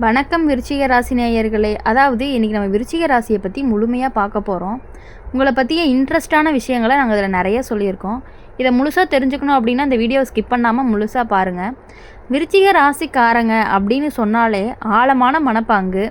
வணக்கம் விருச்சிக ராசி நேயர்களே. அதாவது இன்றைக்கி நம்ம விருச்சிக ராசியை பற்றி முழுமையாக பார்க்க போகிறோம் உங்களை பற்றிய இன்ட்ரெஸ்டான விஷயங்களை நாங்கள் இதில் நிறைய சொல்லியிருக்கோம். இதை முழுசாக தெரிஞ்சுக்கணும் அப்படின்னா இந்த வீடியோவை ஸ்கிப் பண்ணாமல் முழுசாக பாருங்கள் விருச்சிக ராசிக்காரங்க அப்படின்னு சொன்னாலே ஆழமான மனப்பாங்கு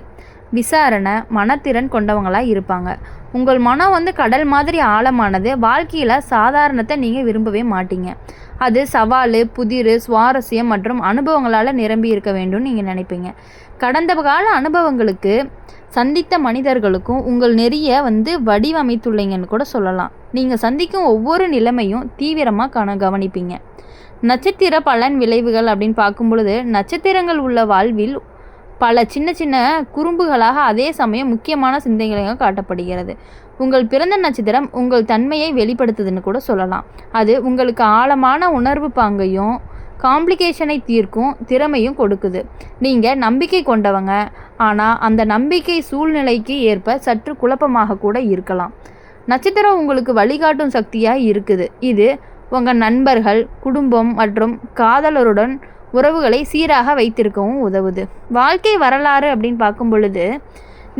விசாரணை மனத்திறன் கொண்டவங்களாக இருப்பாங்க. உங்கள் மனம் வந்து கடல் மாதிரி ஆழமானது வாழ்க்கையில் சாதாரணத்தை நீங்கள் விரும்பவே மாட்டீங்க. அது சவால் புதிர் சுவாரஸ்யம் மற்றும் அனுபவங்களால் நிரம்பி இருக்க வேண்டும்னு நீங்கள் நினைப்பீங்க. கடந்த கால அனுபவங்களுக்கு சந்தித்த மனிதர்களுக்கும் உங்கள் நெறிய வந்து வடிவமைத்துள்ளீங்கன்னு கூட சொல்லலாம். நீங்கள் சந்திக்கும் ஒவ்வொரு நிலைமையும் தீவிரமாக கண கவனிப்பீங்க. நட்சத்திர பலன் விளைவுகள் அப்படின்னு பார்க்கும் பொழுது நட்சத்திரங்கள் உள்ள வாழ்வில் பல சின்ன சின்ன குறும்புகளாக அதே சமயம் முக்கியமான சிந்தனைகளாக காட்டப்படுகிறது. உங்கள் பிறந்த நட்சத்திரம் உங்கள் தன்மையை வெளிப்படுத்துதுன்னு கூட சொல்லலாம். அது உங்களுக்கு ஆழமான உணர்வு பாங்கையும் காம்ப்ளிகேஷனை தீர்க்கும் திறமையும் கொடுக்குது. நீங்கள் நம்பிக்கை கொண்டவங்க. ஆனால் அந்த நம்பிக்கை சூழ்நிலைக்கு ஏற்ப சற்று குழப்பமாக கூட இருக்கலாம். நட்சத்திரம் உங்களுக்கு வழிகாட்டும் சக்தியாக இருக்குது. இது உங்கள் நண்பர்கள் குடும்பம் மற்றும் காதலருடன் உறவுகளை சீராக வைத்திருக்கவும் உதவுது. வாழ்க்கை வரலாறு அப்படின்னு பார்க்கும் பொழுது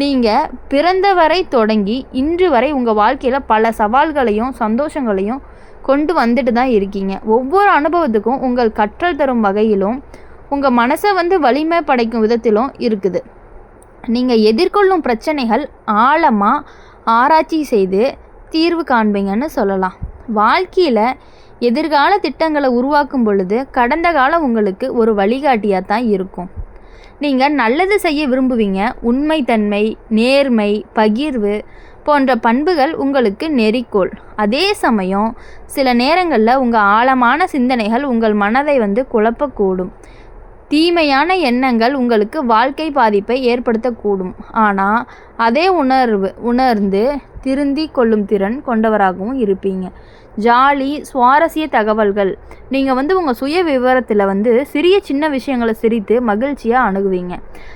நீங்கள் பிறந்தவரை தொடங்கி இன்று வரை உங்கள் வாழ்க்கையில் பல சவால்களையும் சந்தோஷங்களையும் கொண்டு வந்துட்டு தான் இருக்கீங்க. ஒவ்வொரு அனுபவத்துக்கும் உங்கள் கற்றல் தரும் வகையிலும் உங்கள் மனசை வந்து வலிமை படைக்கும் விதத்திலும் இருக்குது. நீங்கள் எதிர்கொள்ளும் பிரச்சனைகள் ஆழமாக ஆராய்ச்சி செய்து தீர்வு காண்பீங்கன்னு சொல்லலாம். வாழ்க்கையில் எதிர்கால திட்டங்களை உருவாக்கும் பொழுது கடந்த காலம் உங்களுக்கு ஒரு வழிகாட்டியாக தான் இருக்கும். நீங்கள் நல்லது செய்ய விரும்புவீங்க. உண்மைத்தன்மை நேர்மை பகிர்வு போன்ற பண்புகள் உங்களுக்கு நெறிக்கோள். அதே சமயம் சில நேரங்களில் உங்கள் ஆழமான சிந்தனைகள் உங்கள் மனதை வந்து குழப்பக்கூடும். தீமையான எண்ணங்கள் உங்களுக்கு வாழ்க்கை பாதிப்பை ஏற்படுத்தக்கூடும். ஆனால் அதே உணர்வு உணர்ந்து திருந்தி கொள்ளும் திறன் கொண்டவராகவும் இருப்பீங்க. ஜாலி சுவாரஸ்ய தகவல்கள். நீங்கள் வந்து உங்கள் சுய விவரத்தில் வந்து சிறிய சின்ன விஷயங்களை சிரித்து மகிழ்ச்சியாக அணுகுவீங்க.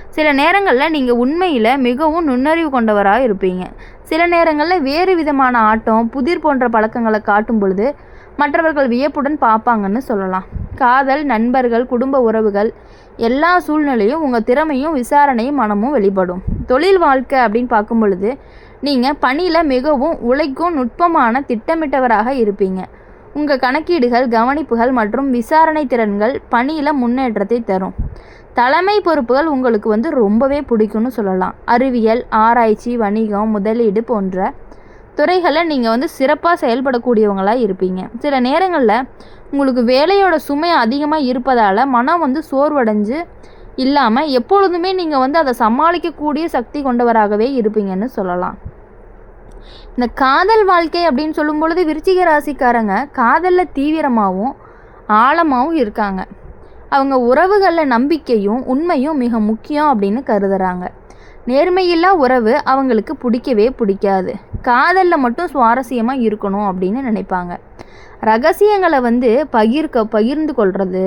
சில நேரங்களில் நீங்கள் உண்மையில் மிகவும் நுண்ணறிவு கொண்டவராக இருப்பீங்க. சில நேரங்களில் வேறு விதமான ஆட்டம் புதிர் போன்ற பழக்கங்களை காட்டும் பொழுது மற்றவர்கள் வியப்புடன் பார்ப்பாங்கன்னு சொல்லலாம். காதல் நண்பர்கள் குடும்ப உறவுகள் எல்லா சூழ்நிலையும் உங்கள் திறமையும் விசாரணையும் மனமும் வெளிப்படும். தொழில் வாழ்க்கை அப்படின்னு பார்க்கும் பொழுது நீங்கள் பணியில் மிகவும் உழைக்கும் நுட்பமான திட்டமிட்டவராக இருப்பீங்க. உங்கள் கணக்கீடுகள் கவனிப்புகள் மற்றும் விசாரணை திறன்கள் பணியில் முன்னேற்றத்தை தரும். தலைமை பொறுப்புகள் உங்களுக்கு வந்து ரொம்பவே பிடிக்கும்னு சொல்லலாம். அறிவியல் ஆராய்ச்சி வணிகம் முதலீடு போன்ற துறைகளில் நீங்கள் வந்து சிறப்பாக செயல்படக்கூடியவங்களாக இருப்பீங்க. சில நேரங்களில் உங்களுக்கு வேலையோட சுமை அதிகமாக இருப்பதால் மனம் வந்து சோர்வடைஞ்சு இல்லாமல் எப்பொழுதுமே நீங்கள் வந்து அதை சமாளிக்கக்கூடிய சக்தி கொண்டவராகவே இருப்பீங்கன்னு சொல்லலாம். இந்த காதல் வாழ்க்கை அப்படின்னு சொல்லும் பொழுது விருச்சிக ராசிக்காரங்க காதலில் தீவிரமாகவும் ஆழமாகவும் இருக்காங்க. அவங்க உறவுகளில் நம்பிக்கையும் உண்மையும் மிக முக்கியம் அப்படின்னு கருதுகிறாங்க நேர்மையில்லா உறவு அவங்களுக்கு பிடிக்கவே பிடிக்காது. காதலில் மட்டும் சுவாரஸ்யமாக இருக்கணும் அப்படின்னு நினைப்பாங்க. ரகசியங்களை வந்து பகிர்க்க பகிர்ந்து கொள்வது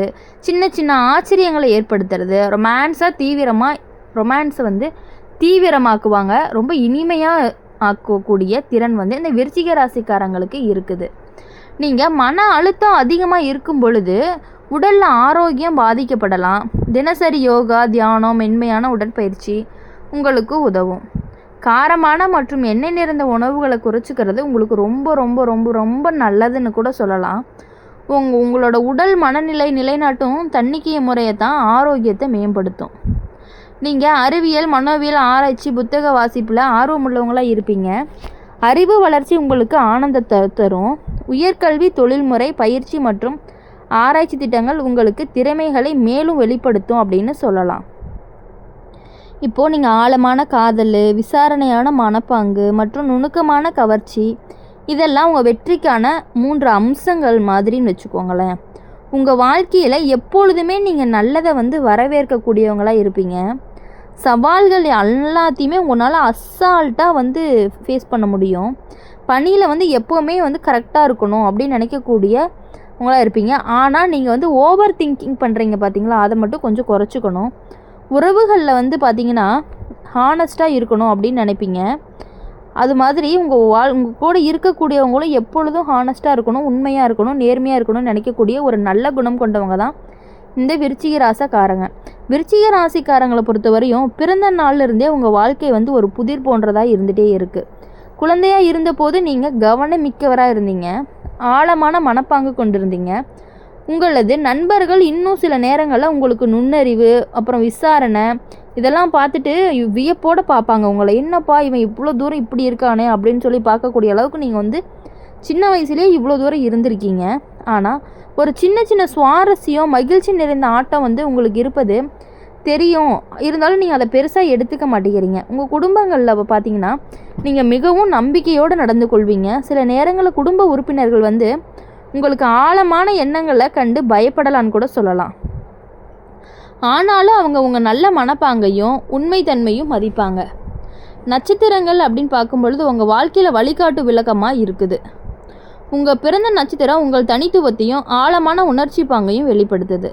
சின்ன சின்ன ஆச்சரியங்களை ஏற்படுத்துறது ரொமான்ஸாக தீவிரமாக ரொமான்ஸை வந்து தீவிரமாக்குவாங்க. ரொம்ப இனிமையாக ஆக்கக்கூடிய திறன் வந்து இந்த விருச்சிக ராசிக்காரங்களுக்கு இருக்குது. நீங்கள் மன அழுத்தம் அதிகமாக இருக்கும் பொழுது உடலில் ஆரோக்கியம் பாதிக்கப்படலாம். தினசரி யோகா தியானம் மென்மையான உடற்பயிற்சி உங்களுக்கு உதவும். காரமான மற்றும் எண்ணெய் நிறைந்த உணவுகளை குறைச்சிக்கிறது உங்களுக்கு ரொம்ப ரொம்ப ரொம்ப ரொம்ப நல்லதுன்னு கூட சொல்லலாம். உங் உங்களோட உடல் மனநிலை நிலைநாட்டும் தன்னிக்கைய முறையை தான் ஆரோக்கியத்தை மேம்படுத்தும். நீங்கள் அறிவியல் மனோவியல் ஆராய்ச்சி புத்தக வாசிப்பில் ஆர்வமுள்ளவங்களாக இருப்பீங்க. அறிவு வளர்ச்சி உங்களுக்கு ஆனந்தத்தை தரும். உயர்கல்வி தொழில்முறை பயிற்சி மற்றும் ஆராய்ச்சி திட்டங்கள் உங்களுக்கு திறமைகளை மேலும் வெளிப்படுத்தும் அப்படின்னு சொல்லலாம். இப்போது நீங்கள் ஆழமான காதல் விசாரணையான மனப்பாங்கு மற்றும் நுணுக்கமான கவர்ச்சி இதெல்லாம் உங்கள் வெற்றிக்கான மூன்று அம்சங்கள் மாதிரின்னு வச்சுக்கோங்களேன். உங்கள் வாழ்க்கையில் எப்பொழுதுமே நீங்கள் நல்லதை வந்து வரவேற்கக்கூடியவங்களாக இருப்பீங்க. சவால்கள் எல்லாத்தையுமே உங்களால் அசால்ட்டாக வந்து ஃபேஸ் பண்ண முடியும். பணியில் வந்து எப்போவுமே வந்து கரெக்டாக இருக்கணும் அப்படின்னு நினைக்கக்கூடிய உங்களாக இருப்பீங்க. ஆனால் நீங்கள் வந்து ஓவர் திங்கிங் பண்ணுறீங்க பார்த்தீங்களா அதை மட்டும் கொஞ்சம் குறைச்சிக்கணும். உறவுகளில் வந்து பார்த்தீங்கன்னா ஹானஸ்ட்டாக இருக்கணும் அப்படின்னு நினைப்பீங்க. அது மாதிரி உங்கள் வாழ் உங்கள் கூட இருக்கக்கூடியவங்களும் எப்பொழுதும் ஹானஸ்ட்டாக இருக்கணும் உண்மையாக இருக்கணும் நேர்மையாக இருக்கணும்னு நினைக்கக்கூடிய ஒரு நல்ல குணம் கொண்டவங்க தான் இந்த விருச்சிக ராசக்காரங்க. விருச்சிக ராசிக்காரங்களை பொறுத்தவரையும் பிறந்த நாள்ல இருந்தே உங்கள் வாழ்க்கை வந்து ஒரு புதிர் போன்றதாக இருந்துகிட்டே இருக்குது குழந்தையாக இருந்தபோது நீங்கள் கவனமிக்கவராக இருந்தீங்க. ஆழமான மனப்பாங்கு கொண்டிருந்தீங்க. உங்களது நண்பர்கள் இன்னும் சில நேரங்களில் உங்களுக்கு நுண்ணறிவு அப்புறம் விசாரணை இதெல்லாம் பார்த்துட்டு வியப்போடு பார்ப்பாங்க. உங்களை என்னப்பா இவன் இவ்வளோ தூரம் இப்படி இருக்கானே? அப்படின்னு சொல்லி பார்க்கக்கூடிய அளவுக்கு நீங்கள் வந்து சின்ன வயசுலேயே இவ்வளோ தூரம் இருந்திருக்கீங்க. ஆனால் ஒரு சின்ன சின்ன சுவாரஸ்யம் மகிழ்ச்சி நிறைந்த ஆட்டம் வந்து உங்களுக்கு இருப்பது தெரியும். இருந்தாலும் நீங்கள் அதை பெருசாக எடுத்துக்க மாட்டேங்கிறீங்க. உங்கள் குடும்பங்களில் இப்போ பார்த்தீங்கன்னா நீங்கள் மிகவும் நம்பிக்கையோடு நடந்து கொள்வீங்க. சில நேரங்களில் குடும்ப உறுப்பினர்கள் வந்து உங்களுக்கு ஆழமான எண்ணங்களை கண்டு பயப்படலான்னு கூட சொல்லலாம். ஆனாலும் அவங்க உங்கள் நல்ல மனப்பாங்கையும் உண்மைத்தன்மையும் மதிப்பாங்க. நட்சத்திரங்கள் அப்படின்னு பார்க்கும்பொழுது உங்கள் வாழ்க்கையில் வழிகாட்டு விளக்கமாக இருக்குது. உங்கள் பிறந்த நட்சத்திரம் உங்கள் தனித்துவத்தையும் ஆழமான உணர்ச்சி பாங்கையும் வெளிப்படுத்துது.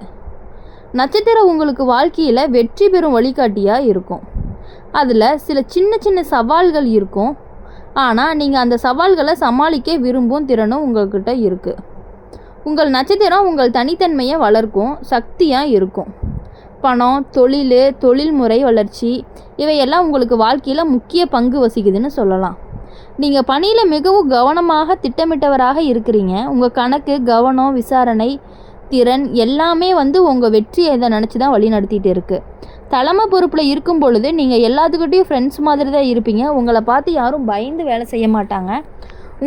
நட்சத்திரம் உங்களுக்கு வாழ்க்கையில் வெற்றி பெறும் வழிகாட்டியாக இருக்கும். அதில் சில சின்ன சின்ன சவால்கள் இருக்கும். ஆனால் நீங்கள் அந்த சவால்களை சமாளிக்க விரும்பும் திறனும் உங்கள்கிட்ட இருக்குது உங்கள் நட்சத்திரம் உங்கள் தனித்தன்மையை வளர்க்கும் சக்தியாக இருக்கும். பணம் தொழில் தொழில்முறை வளர்ச்சி இவையெல்லாம் உங்களுக்கு வாழ்க்கையில் முக்கிய பங்கு வசிக்குதுன்னு சொல்லலாம். நீங்கள் பணியில் மிகவும் கவனமாக திட்டமிட்டவராக இருக்கிறீங்க. உங்கள் கணக்கு கவனம் விசாரணை திறன் எல்லாமே வந்து உங்கள் வெற்றியை இதை நினச்சி தான் வழி நடத்திட்டு இருக்குது தலைமை பொறுப்பில் இருக்கும் பொழுது நீங்கள் எல்லாத்துக்கிட்டையும் ஃப்ரெண்ட்ஸ் மாதிரி தான் இருப்பீங்க. உங்களை பார்த்து யாரும் பயந்து வேலை செய்ய மாட்டாங்க.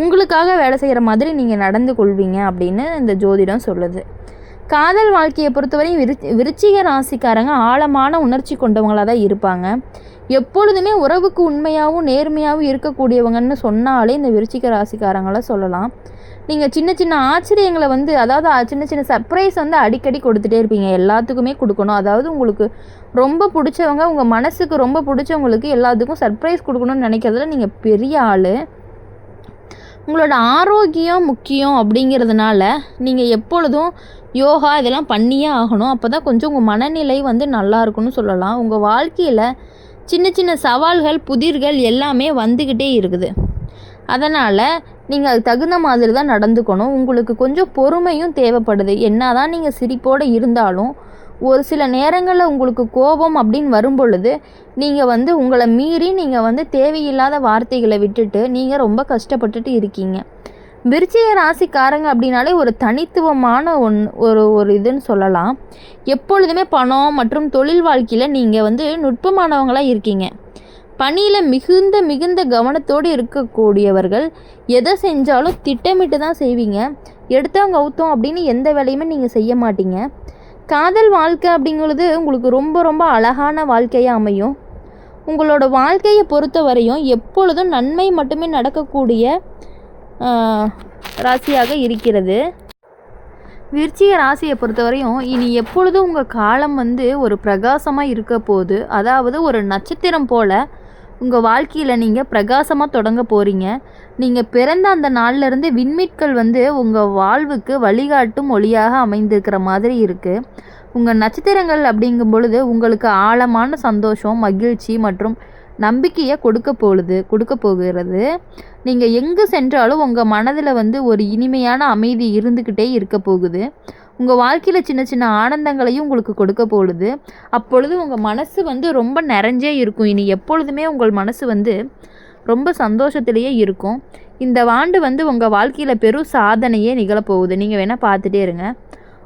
உங்களுக்காக வேலை செய்கிற மாதிரி நீங்கள் நடந்து கொள்வீங்க அப்படின்னு இந்த ஜோதிடம் சொல்லுது. காதல் வாழ்க்கையை பொறுத்தவரையும் விரு விருச்சிக ராசிக்காரங்க ஆழமான உணர்ச்சி கொண்டவங்களாக தான் இருப்பாங்க. எப்பொழுதுமே உறவுக்கு உண்மையாகவும் நேர்மையாகவும் இருக்கக்கூடியவங்கன்னு சொன்னாலே இந்த விருச்சிக ராசிக்காரங்களை சொல்லலாம். நீங்கள் சின்ன சின்ன ஆச்சரியங்களை வந்து அதாவது சின்ன சின்ன சர்ப்ரைஸ் வந்து அடிக்கடி கொடுத்துட்டே இருப்பீங்க. எல்லாத்துக்குமே கொடுக்கணும். அதாவது உங்களுக்கு ரொம்ப பிடிச்சவங்க உங்கள் மனசுக்கு ரொம்ப பிடிச்சவங்களுக்கு எல்லாத்துக்கும் சர்ப்ரைஸ் கொடுக்கணும்னு நினைக்கிறதுல நீங்கள் பெரிய ஆள். உங்களோட ஆரோக்கியம் முக்கியம் அப்படிங்கிறதுனால நீங்கள் எப்பொழுதும் யோகா இதெல்லாம் பண்ணியே ஆகணும். அப்போ தான் கொஞ்சம் உங்கள் மனநிலை வந்து நல்லா இருக்குன்னு சொல்லலாம். உங்கள் வாழ்க்கையில் சின்ன சின்ன சவால்கள் புதிர்கள் எல்லாமே வந்துக்கிட்டே இருக்குது. அதனால் நீங்கள் அதுக்கு தகுந்த மாதிரி தான் நடந்துக்கணும். உங்களுக்கு கொஞ்சம் பொறுமையும் தேவைப்படுது. என்ன தான் நீங்கள் சிரிப்போடு இருந்தாலும் ஒரு சில நேரங்களில் உங்களுக்கு கோபம் அப்படின்னு வரும் பொழுது நீங்கள் வந்து உங்களை மீறி நீங்கள் வந்து தேவையில்லாத வார்த்தைகளை விட்டுட்டு நீங்கள் ரொம்ப கஷ்டப்பட்டுட்டு இருக்கீங்க. விருச்சிக ராசிக்காரங்க அப்படின்னாலே ஒரு தனித்துவமான ஒன் ஒரு ஒரு இதுன்னு சொல்லலாம். எப்பொழுதுமே பணம் மற்றும் தொழில் வாழ்க்கையில் நீங்கள் வந்து நுட்பமானவங்களாக இருக்கீங்க. பணியில் மிகுந்த மிகுந்த கவனத்தோடு இருக்கக்கூடியவர்கள் எதை செஞ்சாலும் திட்டமிட்டு தான் செய்வீங்க. எடுத்தவங்க அவுத்தோம் அப்படின்னு எந்த வேலையுமே நீங்கள் செய்ய மாட்டீங்க. காதல் வாழ்க்கை அப்படிங்கிறது உங்களுக்கு ரொம்ப ரொம்ப அழகான வாழ்க்கையாக அமையும். உங்களோட வாழ்க்கையை பொறுத்த வரையும் எப்பொழுதும் நன்மை மட்டுமே நடக்கக்கூடிய ராசியாக இருக்கிறது. விருச்சிக ராசியை பொறுத்தவரையும் இனி எப்பொழுதும் உங்கள் காலம் வந்து ஒரு பிரகாசமாக இருக்க போகுது அதாவது ஒரு நட்சத்திரம் போல் உங்கள் வாழ்க்கையில் நீங்கள் பிரகாசமாக தொடங்க போகிறீங்க நீங்கள் பிறந்த அந்த நாள்லேருந்து விண்மீட்கள் வந்து உங்கள் வாழ்வுக்கு வழிகாட்டும் ஒளியாக அமைந்திருக்கிற மாதிரி இருக்குது உங்கள் நட்சத்திரங்கள் அப்படிங்கும் பொழுது உங்களுக்கு ஆழமான சந்தோஷம் மகிழ்ச்சி மற்றும் நம்பிக்கையை கொடுக்க போகுது கொடுக்க போகிறது. நீங்கள் எங்கே சென்றாலும் உங்கள் மனதில் வந்து ஒரு இனிமையான அமைதி இருந்துக்கிட்டே இருக்க போகுது. உங்கள் வாழ்க்கையில் சின்ன சின்ன ஆனந்தங்களையும் உங்களுக்கு கொடுக்க போகுது. அப்பொழுது உங்கள் மனசு வந்து ரொம்ப நிறைஞ்சே இருக்கும். இனி எப்பொழுதுமே உங்கள் மனசு வந்து ரொம்ப சந்தோஷத்திலேயே இருக்கும். இந்த ஆண்டு வந்து உங்கள் வாழ்க்கையில் பெரும் சாதனையே நிகழப்போகுது நீங்கள் வேணால் பார்த்துட்டே இருங்க.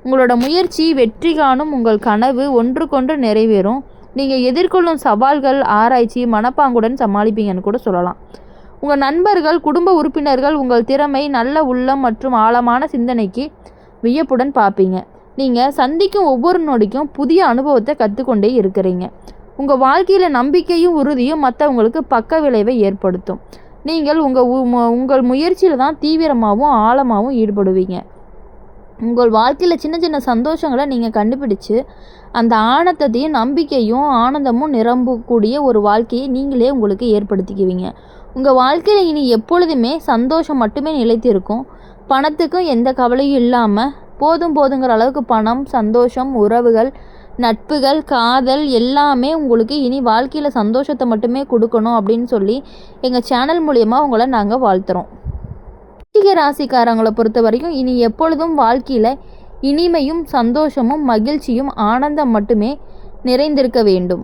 உங்களோட முயற்சி வெற்றி காணும் உங்கள் கனவு ஒன்றுக்கொன்று நிறைவேறும். நீங்கள் எதிர்கொள்ளும் சவால்கள் ஆராய்ச்சி மனப்பாங்குடன் சமாளிப்பீங்கன்னு கூட சொல்லலாம். உங்கள் நண்பர்கள் குடும்ப உறுப்பினர்கள் உங்கள் திறமை நல்ல உள்ளம் மற்றும் ஆழமான சிந்தனைக்கு வியப்புடன் பார்ப்பீங்க. நீங்கள் சந்திக்கும் ஒவ்வொரு நொடிக்கும் புதிய அனுபவத்தை கற்றுக்கொண்டே இருக்கிறீங்க. உங்கள் வாழ்க்கையில் நம்பிக்கையும் உறுதியும் மற்றவங்களுக்கு பக்க விளைவை ஏற்படுத்தும். நீங்கள் உங்கள் உங்கள் முயற்சியில் தான் தீவிரமாகவும் ஆழமாகவும் ஈடுபடுவீங்க. உங்கள் வாழ்க்கையில் சின்ன சின்ன சந்தோஷங்களை நீங்கள் கண்டுபிடிச்சு அந்த ஆனந்தத்தையும் நம்பிக்கையும் ஆனந்தமும் நிரம்பக்கூடிய ஒரு வாழ்க்கையை நீங்களே உங்களுக்கு ஏற்படுத்திக்குவீங்க. உங்கள் வாழ்க்கையில் இனி எப்பொழுதுமே சந்தோஷம் மட்டுமே நிலைத்து இருக்கும் பணத்துக்கும் எந்த கவலையும் இல்லாமல் போதும் போதுங்கிற அளவுக்கு பணம் சந்தோஷம் உறவுகள் நட்புகள் காதல் எல்லாமே உங்களுக்கு இனி வாழ்க்கையில் சந்தோஷத்தை மட்டுமே கொடுக்கணும் அப்படின்னு சொல்லி எங்கள் சேனல் மூலயமா உங்களை நாங்கள் வாழ்த்துறோம். விருச்சிக ராசிக்காரங்களை பொறுத்த வரைக்கும் இனி எப்பொழுதும் வாழ்க்கையில் இனிமையும் சந்தோஷமும் மகிழ்ச்சியும் ஆனந்தம் மட்டுமே நிறைந்திருக்க வேண்டும்.